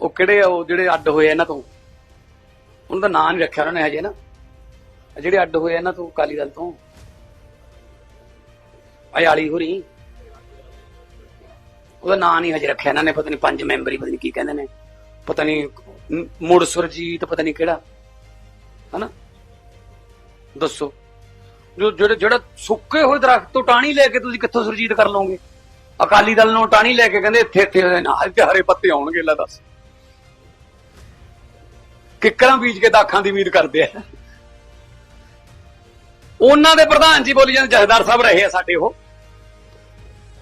ਉਹ ਕਿਹੜੇ ਉਹ ਜਿਹੜੇ ਅੱਡ ਹੋਏ ਇਹਨਾਂ ਤੋਂ? ਉਹਨਾਂ ਦਾ ਨਾਂ ਨਹੀਂ ਰੱਖਿਆ ਉਹਨਾਂ ਨੇ ਹਜੇ ਨਾ। ਜਿਹੜੇ ਅੱਡ ਹੋਏ ਇਹਨਾਂ ਤੋਂ, ਅਕਾਲੀ ਦਲ ਤੋਂ। ਅਯਾਲੀ ਹੋਰੀ। ਉਹਦਾ ਨਾਂ ਨਹੀਂ ਹਜੇ ਰੱਖਿਆ ਇਹਨਾਂ ਨੇ, ਪਤਾ ਨਹੀਂ ਪੰਜ ਮੈਂਬਰੀ, ਪਤਾ ਨਹੀਂ ਕੀ ਕਹਿੰਦੇ ਨੇ। ਪਤਾ ਨਹੀਂ ਮ- ਮੁੜ ਸੁਰਜੀਤ, ਪਤਾ ਨਹੀਂ ਕਿਹੜਾ। ਹਨਾ? ਦੱਸੋ। ਜੋ, ਜਿਹੜੇ, ਜਿਹੜਾ ਸੁੱਕੇ ਹੋਏ ਦਰਖਤ ਤੋਂ ਟਾਣੀ ਲੈ ਕੇ ਤੁਸੀਂ ਕਿੱਥੋਂ ਸੁਰਜੀਤ ਕਰ ਲਓਗੇ? ਅਕਾਲੀ ਦਲ ਨੂੰ ਟਾਣੀ ਲੈ ਕੇ ਕਹਿੰਦੇ ਇੱਥੇ ਇੱਥੇ ਉਹਦੇ ਤੇ ਹਰੇ ਪੱਤੇ ਆਉਣਗੇ, ਲੈ ਦੱਸ। ਕਿੱਕਰਾਂ ਬੀਜ ਕੇ ਦਾਖਾਂ ਦੀ ਉਮੀਦ ਕਰਦੇ ਆ। ਉਹਨਾਂ ਦੇ ਪ੍ਰਧਾਨ ਜੀ ਬੋਲੀ ਜਾਂਦੇ ਜਥੇਦਾਰ ਸਾਹਿਬ ਰਹੇ ਆ ਸਾਡੇ ਉਹ।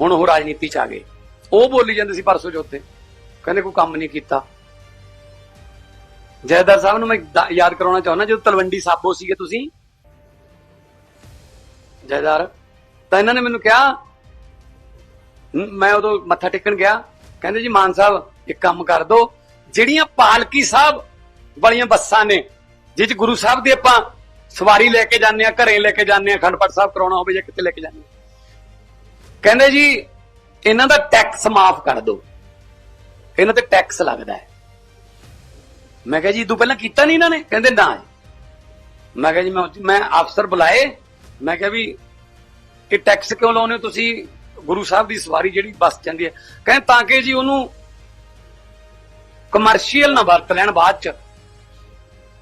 ਹੁਣ ਉਹ ਰਾਜਨੀਤੀ ਚ ਆ ਗਏ। ਉਹ ਬੋਲੀ ਜਾਂਦੇ ਸੀ ਪਰਸੋਂ ਚੌਥੇ ਕਹਿੰਦੇ ਕੋਈ ਕੰਮ ਨਹੀਂ ਕੀਤਾ। ਜਥੇਦਾਰ ਸਾਹਿਬ ਨੂੰ ਮੈਂ ਯਾਦ ਕਰਾਉਣਾ ਚਾਹੁੰਦਾ, ਜਦੋਂ ਤਲਵੰਡੀ ਸਾਬੋ ਸੀਗੇ ਤੁਸੀਂ। ਜਥੇਦਾਰ ਤਾਂ ਇਹਨਾਂ ਨੇ ਮੈਨੂੰ ਕਿਹਾ, ਮੈਂ ਉਦੋਂ ਮੱਥਾ ਟੇਕਣ ਗਿਆ। ਕਹਿੰਦੇ ਜੀ ਮਾਨ ਸਾਹਿਬ, ਇੱਕ ਕੰਮ ਕਰ ਦਿਓ ਜਿਹੜੀਆਂ ਪਾਲਕੀ ਸਾਹਿਬ ਵਾਲੀਆਂ ਬੱਸਾਂ ਨੇ, ਜਿਹ ਚ ਗੁਰੂ ਸਾਹਿਬ ਦੀ ਆਪਾਂ ਸਵਾਰੀ ਲੈ ਕੇ ਜਾਂਦੇ ਆ ਘਰੇ ਲੈ ਕੇ ਜਾਂਦੇ ਆ ਖੰਡਪੜ ਸਾਹਿਬ ਕਰਾਉਣਾ ਹੋਵੇ ਜਾਂ ਕਿਤੇ ਲੈ ਕੇ ਜਾਂਦੇ ਕਹਿੰਦੇ ਜੀ, ਇਹਨਾਂ ਦਾ ਟੈਕਸ ਮਾਫ ਕਰ ਦਿਓ। ਇਹਨਾਂ ਤੇ ਟੈਕਸ ਲੱਗਦਾ ਹੈ। ਮੈਂ ਕਿਹਾ ਜੀ, ਇਦੋਂ ਪਹਿਲਾਂ ਕੀਤਾ ਨਹੀਂ ਇਹਨਾਂ ਨੇ? ਕਹਿੰਦੇ ਨਾ ਮੈਂ ਕਿਹਾ ਜੀ, ਮੈਂ ਮੈਂ ਅਫਸਰ ਬੁਲਾਏ। ਮੈਂ ਕਿਹਾ ਵੀ ਇਹ ਟੈਕਸ ਕਿਉਂ ਲਾਉਨੇ ਹੋ ਤੁਸੀਂ? ਗੁਰੂ ਸਾਹਿਬ ਦੀ ਸਵਾਰੀ ਜਿਹੜੀ ਬੱਸ ਜਾਂਦੀ ਹੈ। ਕਹਿੰਦੇ ਤਾਂ ਕਿ ਜੀ ਉਹਨੂੰ ਕਮਰਸ਼ੀਅਲ ਨਾ ਵਰਤ ਲੈਣ ਬਾਅਦ ਚ।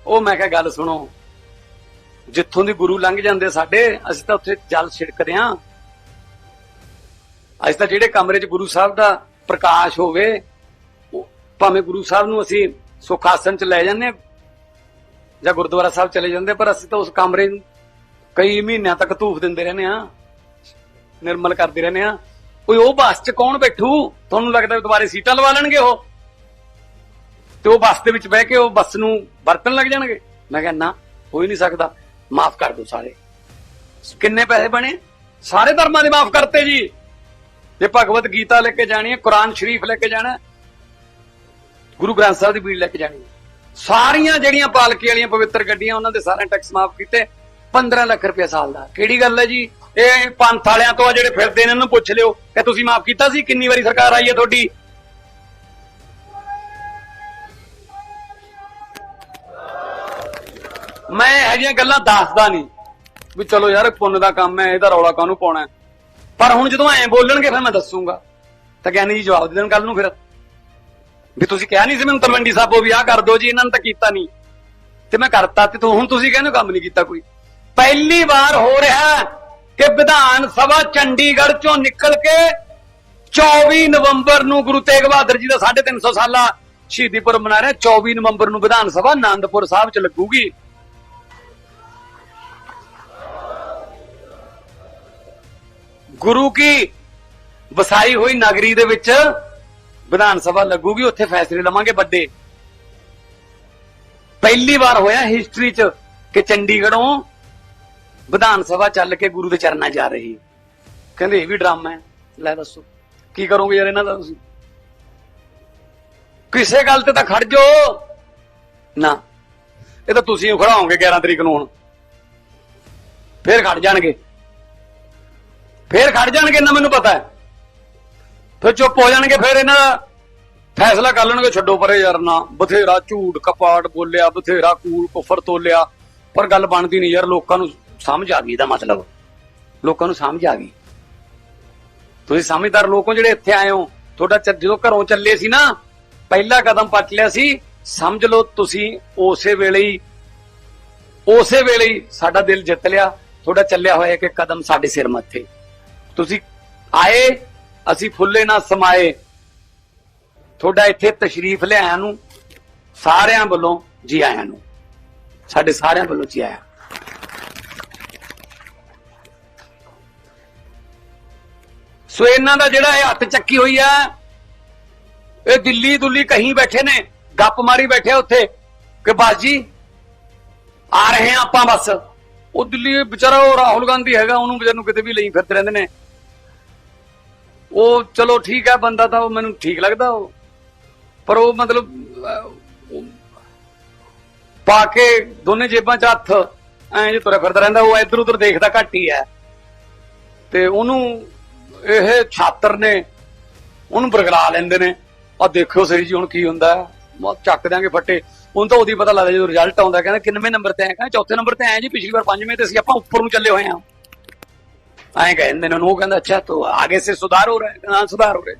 ਉਹ ਮੈਂ ਕਿਹਾ, ਗੱਲ ਸੁਣੋ। ਜਿੱਥੋਂ ਦੀ ਗੁਰੂ ਲੰਘ ਜਾਂਦੇ ਸਾਡੇ, ਅਸੀਂ ਤਾਂ ਉੱਥੇ ਜਲ ਛਿੜਕਦੇ ਆਂ। ਅਸੀਂ ਤਾਂ ਜਿਹੜੇ ਕਮਰੇ 'ਚ ਗੁਰੂ ਸਾਹਿਬ ਦਾ ਪ੍ਰਕਾਸ਼ ਹੋਵੇ ਭਾਵੇਂ ਗੁਰੂ ਸਾਹਿਬ ਨੂੰ ਅਸੀਂ ਸੁੱਖ ਆਸਣ 'ਚ ਲੈ ਜਾਂਦੇ ਹਾਂ ਜਾਂ ਗੁਰਦੁਆਰਾ ਸਾਹਿਬ ਚਲੇ ਜਾਂਦੇ ਪਰ ਅਸੀਂ ਤਾਂ ਉਸ ਕਮਰੇ ਨੂੰ ਕਈ ਮਹੀਨਿਆਂ ਤੱਕ ਧੂਫ ਦਿੰਦੇ ਰਹਿੰਦੇ ਆ, ਨਿਰਮਲ ਕਰਦੇ ਰਹਿੰਦੇ ਆ। ਕੋਈ ਉਹ ਬੱਸ 'ਚ ਕੌਣ ਬੈਠੂ? ਤੁਹਾਨੂੰ ਲੱਗਦਾ ਦੁਬਾਰੇ ਸੀਟਾਂ ਲਵਾ ਲੈਣਗੇ ਉਹ? ਤੇ ਉਹ ਬੱਸ ਦੇ ਵਿੱਚ ਬਹਿ ਕੇ ਉਹ ਬੱਸ ਨੂੰ ਵਰਤਣ ਲੱਗ ਜਾਣਗੇ। ਮੈਂ ਕਿਹਾ, ਨਾ ਹੋ ਹੀ ਨਹੀਂ ਸਕਦਾ। ਮਾਫ ਕਰ ਦਿਓ ਸਾਰੇ। ਕਿੰਨੇ ਪੈਸੇ ਬਣੇ? ਸਾਰੇ ਧਰਮਾਂ ਦੇ ਮਾਫ ਕਰਤੇ ਜੀ। ਜੇ ਭਗਵਤ ਗੀਤਾ ਲੈ ਕੇ ਜਾਣੀ ਹੈ, ਕੁਰਾਨ ਸ਼ਰੀਫ ਲੈ ਕੇ ਜਾਣਾ ਗੁਰੂ ਗ੍ਰੰਥ ਸਾਹਿਬ ਦੀ ਬੀੜ ਲੈ ਕੇ ਜਾਣੀ ਹੈ। ਸਾਰੀਆਂ ਜਿਹੜੀਆਂ ਪਾਲਕੀ ਵਾਲੀਆਂ ਪਵਿੱਤਰ ਗੱਡੀਆਂ, ਉਹਨਾਂ ਦੇ ਸਾਰੇ ਟੈਕਸ ਮਾਫ ਕੀਤੇ। 15 ਲੱਖ ਰੁਪਏ ਸਾਲ ਦਾ। ਕਿਹੜੀ ਗੱਲ ਹੈ ਜੀ? ਇਹ ਪੰਥ ਵਾਲਿਆਂ ਤੋਂ ਆ ਜਿਹੜੇ ਫਿਰਦੇ ਨੇ, ਇਹਨਾਂ ਨੂੰ ਪੁੱਛ ਲਿਓ ਕਿ ਤੁਸੀਂ ਮਾਫ ਕੀਤਾ ਸੀ? ਕਿੰਨੀ ਵਾਰੀ ਸਰਕਾਰ ਆਈ ਹੈ ਤੁਹਾਡੀ? ਮੈਂ ਇਹ ਜਿਹੀਆਂ ਗੱਲਾਂ ਦੱਸਦਾ ਨਹੀਂ। ਵੀ ਚਲੋ ਯਾਰ ਪੁੰਨ ਦਾ ਕੰਮ ਹੈ, ਇਹਦਾ ਰੌਲਾ ਕਾਹਨੂੰ ਪਾਉਣਾ ਪਰ ਹੁਣ ਜਦੋਂ ਐਂ ਬੋਲਣਗੇ, ਫਿਰ ਮੈਂ ਦੱਸੂਗਾ। ਤਾਂ ਗਿਆਨੀ ਜੀ ਜਵਾਬ ਦੇ ਦੇਣ ਕੱਲ ਨੂੰ ਫਿਰ। ਵੀ ਤੁਸੀਂ ਕਿਹਾ ਨਹੀਂ ਸੀ ਮੈਨੂੰ ਤਲਵੰਡੀ ਸਾਹਿਬੋ ਵੀ ਆਹ ਕਰ ਦਿਓ ਜੀ, ਇਹਨਾਂ ਨੇ ਤਾਂ ਕੀਤਾ ਨਹੀਂ। ਤੇ ਮੈਂ ਕਰਤਾ ਤੇ ਤੂੰ ਹੁਣ ਤੁਸੀਂ ਕਹਿੰਦੇ ਕੰਮ ਨਹੀਂ ਕੀਤਾ ਕੋਈ। ਪਹਿਲੀ ਵਾਰ ਹੋ ਰਿਹਾ ਕਿ ਵਿਧਾਨ ਸਭਾ ਚੰਡੀਗੜ੍ਹ ਚੋਂ ਨਿਕਲ ਕੇ 24 ਨਵੰਬਰ ਨੂੰ ਗੁਰੂ ਤੇਗ ਬਹਾਦਰ ਜੀ ਦਾ 350 ਸਾਲਾ ਸ਼ਹੀਦੀ ਪੁਰਬ ਮਨਾ ਰਿਹਾ 24 ਨਵੰਬਰ ਨੂੰ ਵਿਧਾਨ ਸਭਾ ਆਨੰਦਪੁਰ ਸਾਹਿਬ ਚ ਲੱਗੂਗੀ। ਗੁਰੂ ਕੀ ਵਸਾਈ ਹੋਈ ਨਗਰੀ ਦੇ ਵਿੱਚ ਵਿਧਾਨ ਸਭਾ ਲੱਗੂਗੀ, ਉੱਥੇ ਫੈਸਲੇ ਲਵਾਂਗੇ ਵੱਡੇ। ਪਹਿਲੀ ਵਾਰ ਹੋਇਆ ਹਿਸਟਰੀ 'ਚ ਕਿ ਚੰਡੀਗੜ੍ਹੋਂ ਵਿਧਾਨ ਸਭਾ ਚੱਲ ਕੇ ਗੁਰੂ ਦੇ ਚਰਨਾਂ ਜਾ ਰਹੀ। ਕਹਿੰਦੇ ਇਹ ਵੀ ਡਰਾਮਾ ਹੈ। ਲੈ ਦੱਸੋ, ਕੀ ਕਰੋਗੇ ਯਾਰ ਇਹਨਾਂ ਦਾ ਤੁਸੀਂ? ਕਿਸੇ ਗੱਲ ਤੇ ਤਾਂ ਖੜ ਜਾਓ। ਨਾ, ਇਹ ਤਾਂ ਤੁਸੀਂ ਖੜਾਓਗੇ 11 ਤਰੀਕ ਨੂੰ ਹੁਣ। ਫੇਰ ਖੜ ਜਾਣਗੇ। ਫੇਰ ਖੜ ਜਾਣਗੇ ਨਾ ਮੈਨੂੰ ਪਤਾ ਹੈ। ਫਿਰ ਚੁੱਪ ਹੋ ਜਾਣਗੇ, ਫਿਰ ਇਹਨਾਂ ਦਾ ਫੈਸਲਾ ਕਰ ਲੈਣਗੇ, ਛੱਡੋ ਪਰੇ ਯਾਰ ਨਾ। ਬਥੇਰਾ ਝੂਠ, ਕਪਾਟ ਬੋਲਿਆ, ਬਥੇਰਾ ਕੂਲ ਕੁਫਰ ਤੋਲਿਆ। ਪਰ ਗੱਲ ਬਣਦੀ ਨਹੀਂ ਯਾਰ, ਲੋਕਾਂ ਨੂੰ ਸਮਝ ਆ ਗਈ ਇਹਦਾ ਮਤਲਬ। ਲੋਕਾਂ ਨੂੰ ਸਮਝ ਆ ਗਈ। ਤੁਸੀਂ ਸਮਝਦਾਰ ਲੋਕੋ ਜਿਹੜੇ ਇੱਥੇ ਆਏ ਹੋ। ਤੁਹਾਡਾ ਜਦੋਂ ਘਰੋਂ ਚੱਲੇ ਸੀ ਨਾ, ਪਹਿਲਾ ਕਦਮ ਪੱਟ ਲਿਆ ਸੀ, ਸਮਝ ਲਓ ਤੁਸੀਂ ਉਸੇ ਵੇਲੇ ਹੀ, ਉਸੇ ਵੇਲੇ ਹੀ ਸਾਡਾ ਦਿਲ ਜਿੱਤ ਲਿਆ। ਤੁਹਾਡਾ ਚੱਲਿਆ ਹੋਇਆ ਕਿ ਕਦਮ ਸਾਡੇ ਸਿਰ ਮੱਥੇ। ਤੁਸੀਂ ਆਏ, ਅਸੀਂ ਫੁੱਲੇ ਨਾ ਸਮਾਏ। ਤੁਹਾਡਾ ਇੱਥੇ ਤਸ਼ਰੀਫ ਲਿਆਇਆ ਨੂੰ, ਸਾਰਿਆਂ ਵੱਲੋਂ ਜੀ ਆਇਆਂ ਨੂੰ। ਸਾਡੇ ਸਾਰਿਆਂ ਵੱਲੋਂ ਜੀ ਆਇਆਂ। ਸੋ ਇਹਨਾਂ ਦਾ ਜਿਹੜਾ ਇਹ ਹੱਥ ਚੱਕੀ ਹੋਈ ਆ, ਇਹ ਦਿੱਲੀ ਦੁੱਲੀ ਕਹੀਂ ਬੈਠੇ ਨੇ, ਗੱਪ ਮਾਰੀ ਬੈਠੇ ਉੱਥੇ, ਕਿ ਬਾਜੀ ਆ ਰਹੇ ਆ ਆਪਾਂ ਬਸ। ਉਹ ਦਿੱਲੀ ਵਿਚਾਰਾ ਉਹ ਰਾਹੁਲ ਗਾਂਧੀ ਹੈਗਾ, ਉਹਨੂੰ ਵਿਚਾਰ ਨੂੰ ਕਿਤੇ ਵੀ ਲਈ ਫਿਰਦੇ ਰਹਿੰਦੇ ਨੇ। ਉਹ ਚਲੋ ਠੀਕ ਹੈ, ਬੰਦਾ ਤਾਂ ਉਹ ਮੈਨੂੰ ਠੀਕ ਲੱਗਦਾ ਉਹ। ਪਰ ਉਹ ਮਤਲਬ ਪਾ ਕੇ ਦੋਨੇ ਜੇਬਾਂ 'ਚ ਹੱਥ, ਐਂ ਜੇ ਤੁਰੇ ਫਿਰਦਾ ਰਹਿੰਦਾ, ਉਹ ਇੱਧਰ ਉੱਧਰ ਦੇਖਦਾ ਘੱਟ ਹੀ ਹੈ। ਤੇ ਉਹਨੂੰ ਇਹ ਛਾਤਰ ਨੇ, ਉਹਨੂੰ ਬਰਗਲਾ ਲੈਂਦੇ ਨੇ। ਆ ਦੇਖਿਓ ਸਰੀ ਜੀ, ਹੁਣ ਕੀ ਹੁੰਦਾ ਮਾ ਚੱਕ ਦਿਆਂਗੇ ਫੱਟੇ। ਉਹਨੂੰ ਤਾਂ ਉਹਦੀ ਪਤਾ ਲੱਗਦਾ ਜਦੋਂ ਰਿਜ਼ਲਟ ਆਉਂਦਾ, ਕਹਿੰਦਾ ਕਿੰਨਵੇਂ ਨੰਬਰ ਤੇ ਆਇਆ? ਕਹਿੰਦਾ ਚੌਥੇ ਨੰਬਰ ਤੇ ਆਇਆ ਜੀ, ਪਿਛਲੀ ਵਾਰ ਪੰਜਵੇਂ ਤੇ ਸੀ ਆਪਾਂ ਉੱਪਰ ਨੂੰ ਚੱਲੇ ਹੋਏ ਆਂ ਐਂ ਕਹਿੰਦੇ ਨੇ ਉਹ ਕਹਿੰਦਾ, ਅੱਛਾ ਤੋ ਆਗੇ ਸੇ ਸੁਧਾਰ ਹੋ ਰਿਹਾ ਹੈ ਹਾਂ ਸੁਧਾਰ ਹੋ ਰਿਹਾ